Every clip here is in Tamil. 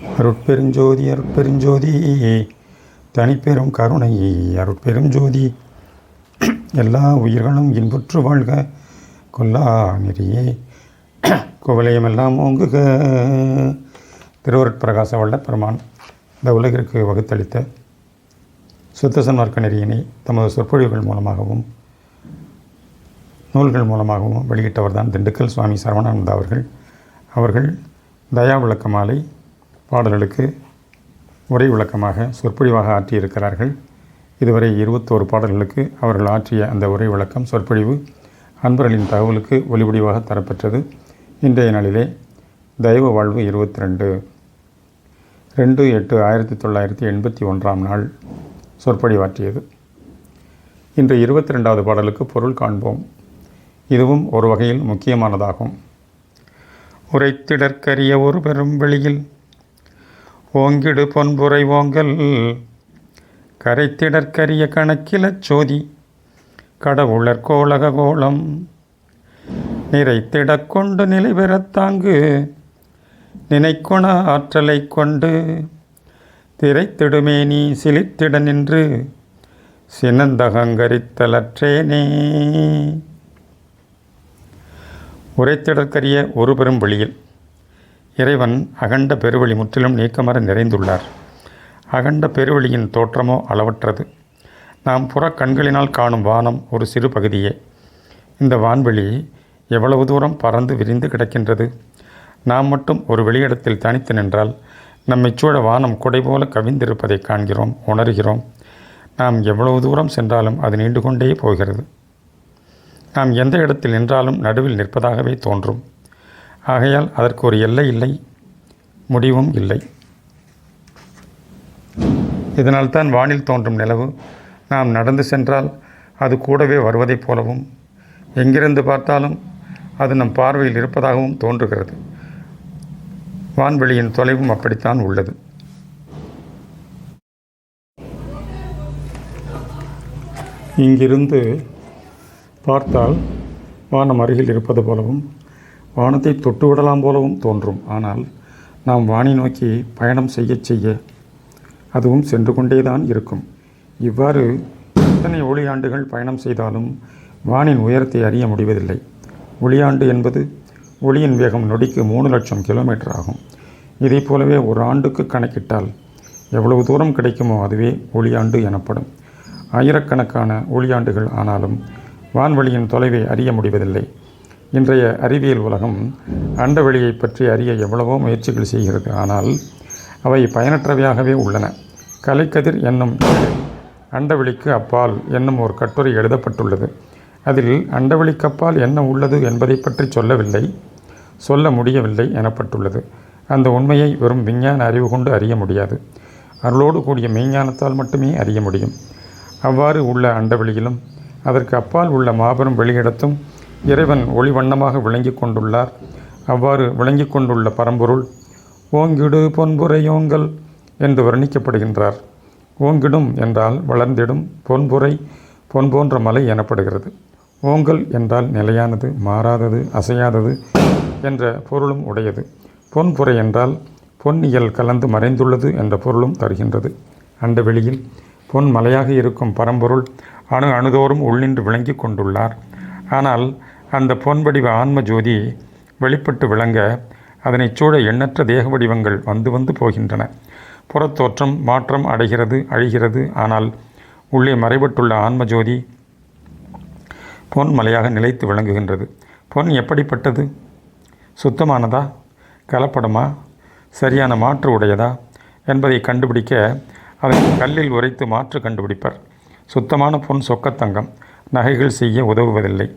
அருட்பெருஞ்சோதி அருட்பெருஞ்சோதி. தனிப்பெரும் கருணை அருட்பெரும் ஜோதி. எல்லா உயிர்களும் இன்புற்று வாழ்க. கொல்லா நெறியே. குவலயமெல்லாம் ஓங்குக. திருவருட்பிரகாச வல்ல பெருமான் இந்த உலகிற்கு வகுத்தளித்த சுத்த சன்மார்க்க நெறியினை தமது சொற்பொழிவுகள் மூலமாகவும் நூல்கள் மூலமாகவும் வெளியிட்டவர் தான் திண்டுக்கல் சுவாமி சரவணானந்தா அவர்கள். அவர்கள் தயா விளக்க மாலை பாடல்களுக்கு உரை விளக்கமாக சொற்பொழிவாக ஆற்றியிருக்கிறார்கள். இதுவரை இருபத்தோரு பாடல்களுக்கு அவர்கள் ஆற்றிய அந்த உரை விளக்கம் சொற்பொழிவு அன்பர்களின் தகவலுக்கு ஒளிவடிவாக தரப்பெற்றது. இன்றைய நாளிலே தெய்வ வாழ்வு இருபத்தி ரெண்டு ரெண்டு எட்டு ஆயிரத்தி தொள்ளாயிரத்தி எண்பத்தி ஒன்றாம் நாள் சொற்பொழிவாற்றியது. இன்று இருபத்தி ரெண்டாவது பாடலுக்கு பொருள் காண்போம். இதுவும் ஒரு வகையில் முக்கியமானதாகும். உரைத்திடற்கரிய ஒரு பெரும் வெளியில் ஓங்கிடு பொன்புரை ஓங்கல். கரைத்திடற்கரிய கணக்கிலச் சோதி. கடவுளர் கோலக கோலம். நிறைத்திடக் கொண்டு நிலை பெறத்தாங்கு நினைக்குண ஆற்றலைக் கொண்டு. திரைத்திடுமே நீ சிலித்திட நின்று. சினந்தகங்கரித்தலற்றேனே. உரைத்திடற்கரிய ஒரு பெரும் வெளியில். இறைவன் அகண்ட பெருவழி முற்றிலும் நீக்கமர நிறைந்துள்ளார். அகண்ட பெருவெளியின் தோற்றமோ அளவற்றது. நாம் புற கண்களினால் காணும் வானம் ஒரு சிறு பகுதியே. இந்த வான்வெளி எவ்வளவு தூரம் பறந்து விரிந்து கிடக்கின்றது? நாம் மட்டும் ஒரு வெளியிடத்தில் தனித்து நின்றால் நம்மை சூழ வானம் குடை போல கவிந்திருப்பதை காண்கிறோம் உணர்கிறோம். நாம் எவ்வளவு தூரம் சென்றாலும் அது நீண்டு கொண்டே போகிறது. நாம் எந்த இடத்தில் நின்றாலும் நடுவில் நிற்பதாகவே தோன்றும். ஆகையால் அதற்கு ஒரு எல்லை இல்லை முடிவும் இல்லை. இதனால்தான் வானில் தோன்றும் நிலவு நாம் நடந்து சென்றால் அது கூடவே வருவதைப் போலவும் எங்கிருந்து பார்த்தாலும் அது நம் பார்வையில் இருப்பதாகவும் தோன்றுகிறது. வான்வெளியின் தொலைவும் அப்படித்தான் உள்ளது. இங்கிருந்து பார்த்தால் வானம் அருகில் இருப்பது போலவும் வானத்தை தொட்டுவிடலாம் போலவும் தோன்றும். ஆனால் நாம் வானை நோக்கி பயணம் செய்ய செய்ய அதுவும் சென்று கொண்டேதான் இருக்கும். இவ்வாறு எத்தனை ஒளியாண்டுகள் பயணம் செய்தாலும் வானின் உயரத்தை அறிய முடிவதில்லை. ஒளியாண்டு என்பது ஒளியின் வேகம் நொடிக்கு மூணு லட்சம் கிலோமீட்டர் ஆகும். இதை போலவே ஒரு ஆண்டுக்கு கணக்கிட்டால் எவ்வளவு தூரம் கிடைக்குமோ அதுவே ஒளியாண்டு எனப்படும். ஆயிரக்கணக்கான ஒளியாண்டுகள் ஆனாலும் வான்வெளியின் தொலைவை அறிய முடிவதில்லை. இன்றைய அறிவியல் உலகம் அண்டவெளியை பற்றி அறிய எவ்வளவோ முயற்சிகள் செய்கிறது. ஆனால் அவை பயனற்றவையாகவே உள்ளன. கலைக்கதிர் என்னும் அண்டவெளிக்கு அப்பால் என்னும் ஒரு கட்டுரை எழுதப்பட்டுள்ளது. அதில் அண்டவெளிக்கப்பால் என்ன உள்ளது என்பதை பற்றி சொல்லவில்லை சொல்ல முடியவில்லை எனப்பட்டுள்ளது. அந்த உண்மையை வெறும் விஞ்ஞான அறிவு கொண்டு அறிய முடியாது. அருளோடு கூடிய மெய்ஞானத்தால் மட்டுமே அறிய முடியும். அவ்வாறு உள்ள அண்டவெளியிலும் அதற்கு அப்பால் உள்ள மாபெரும் வெளியிடத்தும் இறைவன் ஒளிவண்ணமாக விளங்கி கொண்டுள்ளார். அவ்வாறு விளங்கி கொண்டுள்ள பரம்பொருள் ஓங்கிடு பொன்புரையோங்கல் என்று வர்ணிக்கப்படுகின்றார். ஓங்கிடும் என்றால் வளர்ந்திடும் பொன்புரை பொன் போன்ற மலை எனப்படுகிறது. ஓங்கல் என்றால் நிலையானது மாறாதது அசையாதது என்ற பொருளும் உடையது. பொன்புரை என்றால் பொன்னியல் கலந்து மறைந்துள்ளது என்ற பொருளும் தருகின்றது. அந்த வெளியில் பொன் மலையாக இருக்கும் பரம்பொருள் அணு அணுதோறும் உள்ளின்று விளங்கி கொண்டுள்ளார். ஆனால் அந்த பொன் வடிவ ஆன்ம ஜோதி வெளிப்பட்டு விளங்க அதனைச் சூழ எண்ணற்ற தேக வடிவங்கள் வந்து வந்து போகின்றன. புறத்தோற்றம் மாற்றம் அடைகிறது அழிகிறது. ஆனால் உள்ளே மறைபட்டுள்ள ஆன்ம ஜோதி பொன் மலையாக நிலைத்து விளங்குகின்றது. பொன் எப்படிப்பட்டது? சுத்தமானதா? கலப்படமா? சரியான மாற்று உடையதா? என்பதை கண்டுபிடிக்க அதை கல்லில் உரைத்து மாற்று கண்டுபிடிப்பர். சுத்தமான பொன் சொக்கத்தங்கம் நகைகள் செய்ய உதவுவதில்லை.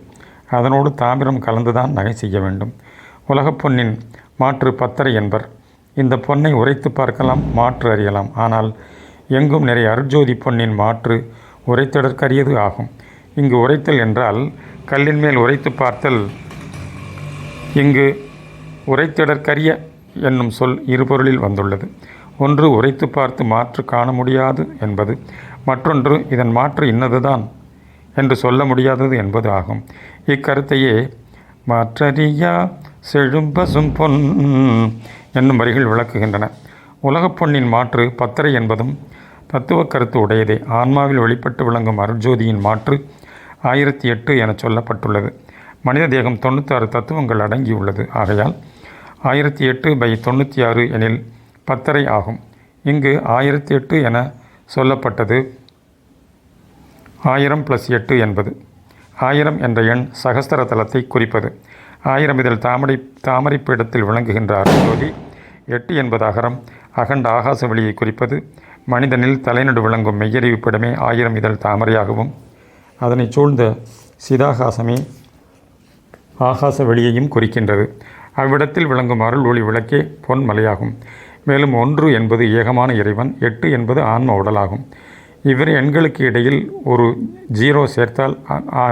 அதனோடு தாமிரம் கலந்துதான் நகை செய்ய வேண்டும். உலகப் பொன்னின் மாற்று பத்தரை என்பர். இந்த பொன்னை உரைத்து பார்க்கலாம் மாற்று அறியலாம். ஆனால் எங்கும் நிறைய அருஜோதி பொன்னின் மாற்று உரைத்தடற்கரியது ஆகும். இங்கு உரைத்தல் என்றால் கல்லின் மேல் உரைத்து பார்த்தல். இங்கு உரைத்திடற்கரிய என்னும் சொல் இருபொருளில் வந்துள்ளது. ஒன்று உரைத்து பார்த்து மாற்று காண முடியாது என்பது. மற்றொன்று இதன் மாற்று இன்னதுதான். என்று சொல்ல முடியாதது என்பது ஆகும் இக்கருத்தையே மற்றறியா செழும்பசும் பொன் என்னும் வரிகள் விளக்குகின்றன. உலகப் பொன்னின் மாற்று பத்தரை என்பதும் தத்துவக் கருத்து உடையதே. ஆன்மாவில் வெளிப்பட்டு விளங்கும் அருட்ஜோதியின் மாற்று ஆயிரத்தி எட்டு என சொல்லப்பட்டுள்ளது. மனித தேகம் தொண்ணூத்தாறு தத்துவங்கள் அடங்கியுள்ளது. ஆகையால் ஆயிரத்தி எட்டு பை தொண்ணூற்றி ஆறு எனில் பத்தரை ஆகும். இங்கு ஆயிரத்தி எட்டு என சொல்லப்பட்டது. ஆயிரம் ப்ளஸ் எட்டு என்பது. ஆயிரம் என்ற எண் சகஸ்திர தலத்தை குறிப்பது. ஆயிரம் இதில் தாமரை தாமரை பீடத்தில் விளங்குகின்ற அருந்தோதி எட்டு என்பது அகரம். அகண்ட ஆகாச வெளியை குறிப்பது. மனிதனில் தலைநடு விளங்கும் மெய்யறிவு ஆயிரம் இதழ் தாமரையாகவும். அதனை சூழ்ந்த சிதாகாசமே ஆகாச வெளியையும் குறிக்கின்றது. அவ்விடத்தில் விளங்கும் அருள் ஒளி விளக்கே பொன்மலையாகும். மேலும் ஒன்று என்பது ஏகமான இறைவன் எட்டு என்பது ஆன்ம உடலாகும். இவ்விரு எண்களுக்கு இடையில் ஒரு ஜீரோ சேர்த்தால்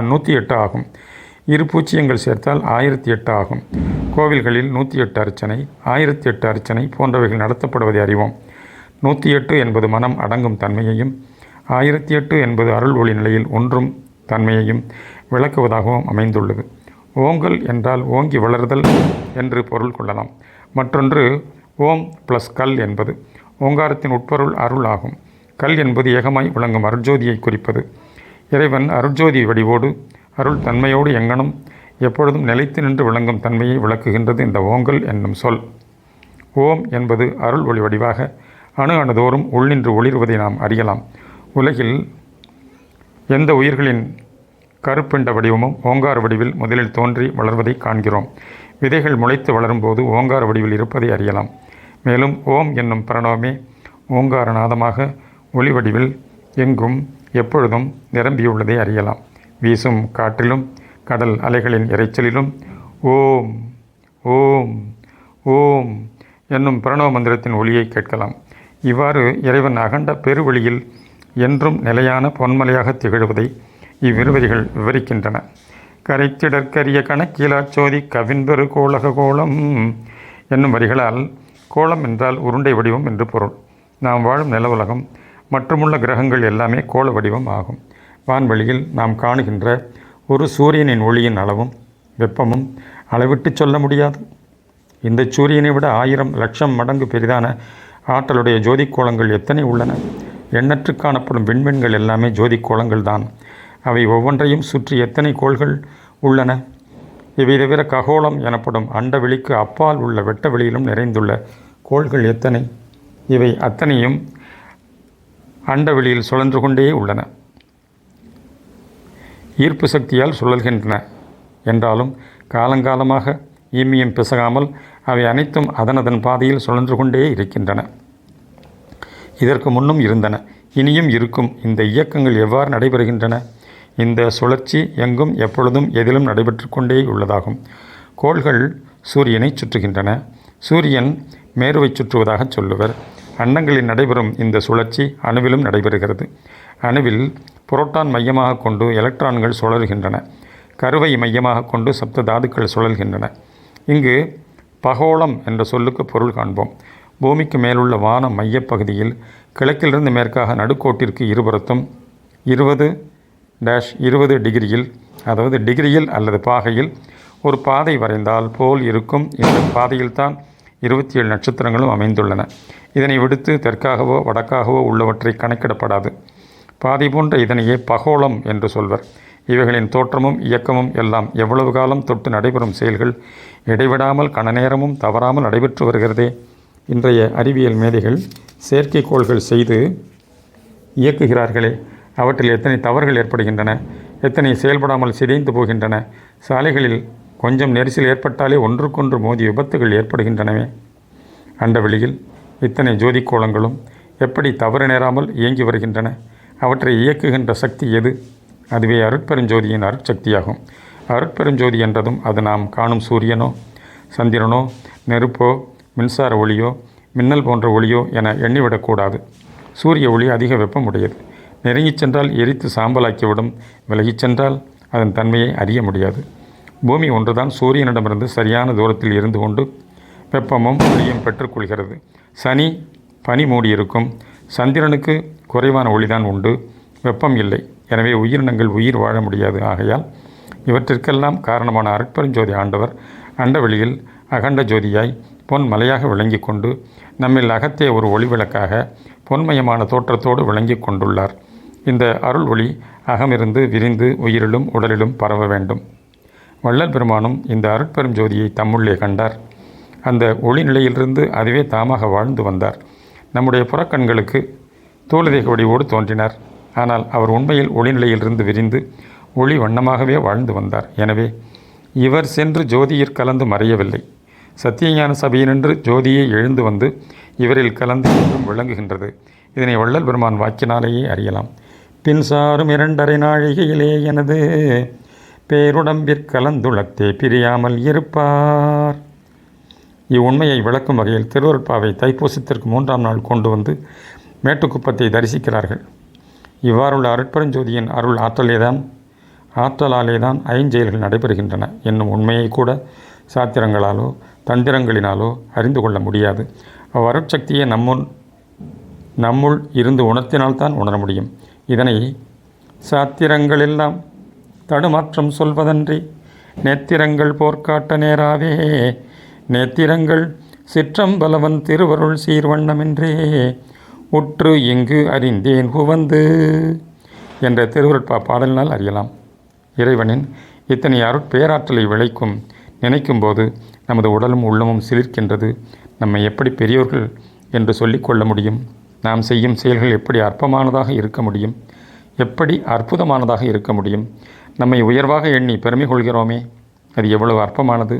நூற்றி எட்டு ஆகும். இரு பூச்சியங்கள் சேர்த்தால் ஆயிரத்தி எட்டு ஆகும். கோவில்களில் நூற்றி எட்டு அர்ச்சனை ஆயிரத்தி எட்டு அர்ச்சனை போன்றவைகள் நடத்தப்படுவதை அறிவோம். நூற்றி எட்டு என்பது மனம் அடங்கும் தன்மையையும் ஆயிரத்தி எட்டு என்பது அருள் ஒளி நிலையில் ஒன்றும் தன்மையையும் விளக்குவதாகவும் அமைந்துள்ளது. ஓங்கல் என்றால் ஓங்கி வளர்தல் என்று பொருள் கொள்ளலாம். மற்றொன்று ஓம் ப்ளஸ் கல் என்பது. ஓங்காரத்தின் உட்பொருள் அருள் ஆகும். கல் என்பது ஏகமாய் விளங்கும் அருட்ஜோதியை குறிப்பது. இறைவன் அருட்ஜோதி வடிவோடு அருள் தன்மையோடு எங்கனும் எப்பொழுதும் நிலைத்து நின்று விளங்கும் தன்மையை விளக்குகின்றது இந்த ஓங்கல் என்னும் சொல். ஓம் என்பது அருள் ஒளி வடிவாக அணு அணுதோறும் உள்நின்று ஒளிர்வதை நாம் அறியலாம். உலகில் எந்த உயிர்களின் கருப்பிண்ட வடிவமும் ஓங்கார வடிவில் முதலில் தோன்றி வளர்வதை காண்கிறோம். விதைகள் முளைத்து வளரும்போது ஓங்கார வடிவில் இருப்பதை அறியலாம். மேலும் ஓம் என்னும் பிரணவமே ஓங்காரநாதமாக ஒளி வடிவில் எங்கும் எப்பொழுதும் நிரம்பியுள்ளதை அறியலாம். வீசும் காற்றிலும் கடல் அலைகளின் இறைச்சலிலும் ஓம் ஓம் ஓம் என்னும் பிரணவ மந்திரத்தின் ஒளியை கேட்கலாம். இவ்வாறு இறைவன் அகண்ட பெருவெளியில் என்றும் நிலையான பொன்மலையாக திகழ்வதை இவ்விருவரிகள் விவரிக்கின்றன. கரைத்திடற்கரிய கணக்கீலாச்சோதி கவின்பெரு கோளக கோலம் என்னும் வரிகளால் கோலம் என்றால் உருண்டை வடிவம் என்று பொருள். நாம் வாழும் நில உலகம் மற்றுமுள்ள கிரகங்கள் எல்லாமே கோள வடிவம் ஆகும். வான்வெளியில் நாம் காணுகின்ற ஒரு சூரியனின் ஒளியின் அளவும் வெப்பமும் அளவிட்டு சொல்ல முடியாது. இந்த சூரியனை விட ஆயிரம் லட்சம் மடங்கு பெரிதான ஆற்றலுடைய ஜோதிக்கோளங்கள் எத்தனை உள்ளன? எண்ணற்று காணப்படும் விண்மீன்கள் எல்லாமே ஜோதிக்கோளங்கள் தான். அவை ஒவ்வொன்றையும் சுற்றி எத்தனை கோள்கள் உள்ளன? இவை தவிர ககோளம் எனப்படும் அண்டவெளிக்கு அப்பால் உள்ள வெட்ட வெளியிலும் நிறைந்துள்ள கோள்கள் எத்தனை? இவை அத்தனையும் அண்டவெளியில் சுழன்று கொண்டே உள்ளன. ஈர்ப்பு சக்தியால் சுழல்கின்றன. என்றாலும் காலங்காலமாக ஈமியம் பிசகாமல் அவை அனைத்தும் அதனதன் பாதையில் சுழன்று கொண்டே இருக்கின்றன. இதற்கு முன்னும் இருந்தன. இனியும் இருக்கும். இந்த இயக்கங்கள் எவ்வாறு நடைபெறுகின்றன? இந்த சுழற்சி எங்கும் எப்பொழுதும் எதிலும் நடைபெற்று கொண்டே உள்ளதாகும். கோள்கள் சூரியனை சுற்றுகின்றன. சூரியன் மேருவை சுற்றுவதாக சொல்லுவர். அண்டங்களில் நடைபெறும் இந்த சுழற்சி அணுவிலும் நடைபெறுகிறது. அணுவில் புரோட்டான் மையமாக கொண்டு எலக்ட்ரான்கள் சுழல்கின்றன. கருவை மையமாக கொண்டு சப்த தாதுக்கள் சுழல்கின்றன. இங்கு பகோளம் என்ற சொல்லுக்கு பொருள் காண்போம். பூமிக்கு மேலுள்ள வான மையப்பகுதியில் கிழக்கிலிருந்து மேற்காக நடுக்கோட்டிற்கு இருபுறத்தும் இருபது டேஷ் இருபது டிகிரியில் அதாவது டிகிரியில் அல்லது பாகையில் ஒரு பாதை வரைந்தால் போல் இருக்கும் இந்த பாதையில்தான் இருபத்தி ஏழு நட்சத்திரங்களும் அமைந்துள்ளன. இதனை விடுத்து தெற்காகவோ வடக்காகவோ உள்ளவற்றை கணக்கிடப்படாது. பாதி போன்ற இதனையே பகோளம் என்று சொல்வர். இவைகளின் தோற்றமும் இயக்கமும் எல்லாம் எவ்வளவு காலம் தொட்டு நடைபெறும் செயல்கள்? இடைவிடாமல் கணநேரமும் தவறாமல் நடைபெற்று வருகிறதே? இன்றைய அறிவியல் மேதைகள் செயற்கைக்கோள்கள் செய்து இயக்குகிறார்களே அவற்றில் எத்தனை தவறுகள் ஏற்படுகின்றன எத்தனை செயல்படாமல் சிதைந்து போகின்றன சாலைகளில் கொஞ்சம் நெரிசல் ஏற்பட்டாலே ஒன்றுக்கொன்று மோதி விபத்துகள் ஏற்படுகின்றனவே? அண்டவெளியில் இத்தனை ஜோதிக்கோளங்களும் எப்படி தவறு நேராமல் இயங்கி வருகின்றன? அவற்றை இயக்குகின்ற சக்தி எது? அதுவே அருட்பெருஞ்சோதியின் அருட்சக்தியாகும். அருட்பெருஞ்சோதி என்றதும் அது நாம் காணும் சூரியனோ சந்திரனோ நெருப்போ மின்சார ஒளியோ மின்னல் போன்ற ஒளியோ என எண்ணிவிடக்கூடாது சூரிய ஒளி அதிக வெப்பம் உடையது நெருங்கிச் சென்றால் எரித்து சாம்பலாக்கிவிடும். விலகிச் சென்றால் அதன் தன்மையை அறிய முடியாது. பூமி ஒன்றுதான் சூரியனிடமிருந்து சரியான தூரத்தில் இருந்து கொண்டு வெப்பமும் ஒளியும் பெற்றுக்கொள்கிறது சனி பனி மூடியிருக்கும். சந்திரனுக்கு குறைவான ஒளிதான் உண்டு. வெப்பம் இல்லை. எனவே உயிரினங்கள் உயிர் வாழ முடியாது. ஆகையால் இவற்றிற்கெல்லாம் காரணமான அருட்பெருஞ்சோதி ஆண்டவர் அண்டவெளியில் அகண்ட ஜோதியாய் பொன் மலையாக விளங்கி கொண்டு நம்மில் அகத்தே ஒரு ஒளிவிளக்காக பொன்மயமான தோற்றத்தோடு விளங்கி கொண்டுள்ளார். இந்த அருள் ஒளி அகமிருந்து விரிந்து உயிரிலும் உடலிலும் பரவ வேண்டும். வள்ளல் பெருமானும் இந்த அருட்பெரும் ஜோதியை தம்முள்ளே கண்டார். அந்த ஒளிநிலையிலிருந்து அதுவே தாமாக வாழ்ந்து வந்தார். நம்முடைய புறக்கண்களுக்கு தூளதேக வடிவோடு தோன்றினார். ஆனால் அவர் உண்மையில் ஒளிநிலையிலிருந்து விரிந்து ஒளி வண்ணமாகவே வாழ்ந்து வந்தார். எனவே இவர் சென்று ஜோதியிற் கலந்து மறையவில்லை. சத்தியஞான சபையினின்று ஜோதியே எழுந்து வந்து இவரில் கலந்து என்றும் விளங்குகின்றது. இதனை வள்ளல் பெருமான் வாக்கினாலேயே அறியலாம். பின் சாரும் இரண்டரை நாழிகையிலே எனது பேருடம்பிற் கலந்துளத்தே பிரியாமல் இருப்பார். இவ்வுண்மையை விளக்கும் வகையில் திருவருட்பாவை தைப்பூசத்திற்கு மூன்றாம் நாள் கொண்டு வந்து மேட்டுக்குப்பத்தை தரிசிக்கிறார்கள். இவ்வாறுள்ள அருட்பெருஞ்சோதியின் அருள் ஆற்றலேதான் ஆற்றலாலே தான் ஐஞ்செயல்கள் நடைபெறுகின்றன என்னும் உண்மையை கூட சாத்திரங்களாலோ தந்திரங்களினாலோ அறிந்து கொள்ள முடியாது. அவ்வருட்சக்தியை நம்முள் நம்முள் இருந்து உணர்த்தினால்தான் உணர முடியும். இதனை சாத்திரங்களெல்லாம் தடுமாற்றம் சொல்வதன்றி நேத்திரங்கள் போர்க்காட்ட நேராவே நேத்திரங்கள் சிற்றம்பலவன் திருவருள் சீர்வண்ணமென்றே உற்று இங்கு அறிந்தேன் உவந்து என்ற திருவருட்பா பாடலினால் அறியலாம். இறைவனின் இத்தனை அருட்பேராற்றலை விளைக்கும் நினைக்கும்போது நமது உடலும் உள்ளமும் சிலிர்க்கின்றது. நம்மை எப்படி பெரியோர்கள் என்று சொல்லிக்கொள்ள முடியும்? நாம் செய்யும் செயல்கள் எப்படி அற்பமானதாக இருக்க முடியும்? எப்படி அற்புதமானதாக இருக்க முடியும்? நம்மை உயர்வாக எண்ணி பெருமை கொள்கிறோமே அது எவ்வளவு அற்பமானது?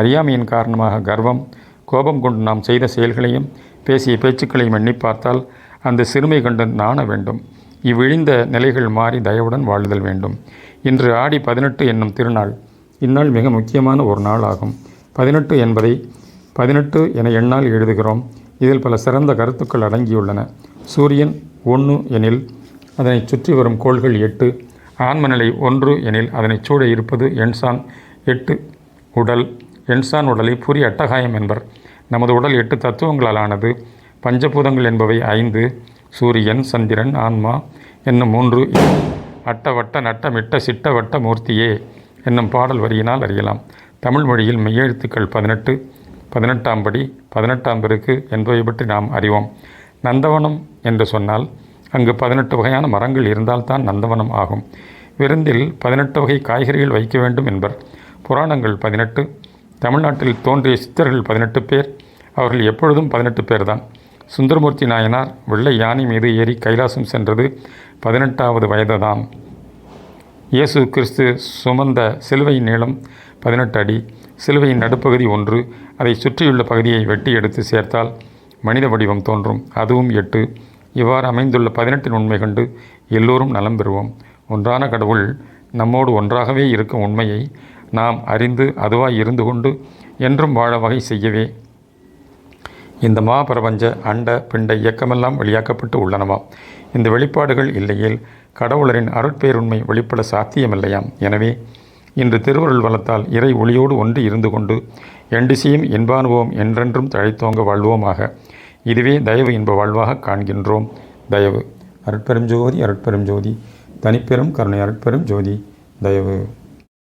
அறியாமையின் காரணமாக கர்வம் கோபம் கொண்டு நாம் செய்த செயல்களையும் பேசிய பேச்சுக்களையும் எண்ணி பார்த்தால் அந்த சிறுமை கண்டு நாண வேண்டும். இவ்விழிந்த நிலைகள் மாறி தயவுடன் வாழுதல் வேண்டும். இன்று ஆடி பதினெட்டு என்னும் திருநாள் இந்நாள் மிக முக்கியமான ஒரு நாள் ஆகும். பதினெட்டு என்பதை பதினெட்டு என எண்ணால் எழுதுகிறோம். இதில் பல சிறந்த கருத்துக்கள் அடங்கியுள்ளன. சூரியன் ஒன்று எனில் அதனை சுற்றி வரும் கோள்கள் எட்டு ஆன்மநிலை ஒன்று எனில் அதனைச் சூழ இருப்பது எண்சான் எட்டு உடல் என்சான் உடலை புரி அட்டகாயம் என்பர். நமது உடல் எட்டு தத்துவங்களால் ஆனது பஞ்சபூதங்கள் என்பவை ஐந்து சூரியன் சந்திரன் ஆன்மா என்னும் மூன்று. அட்டவட்ட நட்டமிட்ட சிட்டவட்ட மூர்த்தியே என்னும் பாடல் வரியினால் அறியலாம். தமிழ் மொழியில் மெய்யெழுத்துக்கள் பதினெட்டு பதினெட்டாம் படி பதினெட்டாம் பெருக்கு என்பவை பற்றி நாம் அறிவோம். நந்தவனம் என்று சொன்னால் அங்கு பதினெட்டு வகையான மரங்கள் இருந்தால்தான் நந்தவனம் ஆகும். விருந்தில் பதினெட்டு வகை காய்கறிகள் வைக்க வேண்டும் என்பர். புராணங்கள் பதினெட்டு தமிழ்நாட்டில் தோன்றிய சித்தர்கள் பதினெட்டு பேர். அவர்கள் எப்பொழுதும் பதினெட்டு பேர்தான். சுந்தரமூர்த்தி நாயனார் வெள்ளை யானை மீது ஏறி கைலாசம் சென்றது பதினெட்டாவது வயதுதான். இயேசு கிறிஸ்து சுமந்த சிலுவையின் நீளம் பதினெட்டு அடி சிலுவையின் நடுப்பகுதி ஒன்று. அதை சுற்றியுள்ள பகுதியை வெட்டி எடுத்து சேர்த்தால் மனித வடிவம் தோன்றும். அதுவும் எட்டு. இவ்வாறு அமைந்துள்ள பதினெட்டின் உண்மை கண்டு எல்லோரும் நலம் பெறுவோம். ஒன்றான கடவுள் நம்மோடு ஒன்றாகவே இருக்கும் உண்மையை நாம் அறிந்து அதுவாய் இருந்து கொண்டு என்றும் வாழ வகை செய்யவே. இந்த மாபிரபஞ்ச அண்ட பிண்ட இயக்கமெல்லாம் வெளியாக்கப்பட்டு உள்ளனவாம் இந்த வெளிப்பாடுகள் இல்லையேல் கடவுளரின் அருட்பேருண்மை வெளிப்பட சாத்தியமில்லையாம். எனவே இன்று திருவருள் வளத்தால் இறை ஒளியோடு ஒன்று இருந்து கொண்டு எண்டிசையும் இன்பானுவோம் என்றென்றும் தழைத்தோங்க வாழ்வோமாக. இதுவே தயவு இன்ப வாழ்வாக காண்கின்றோம். தயவு. அருட்பெரும் ஜோதி அருட்பெரும் ஜோதி தனிப்பெரும் கருணை அருட்பெரும் ஜோதி தயவு.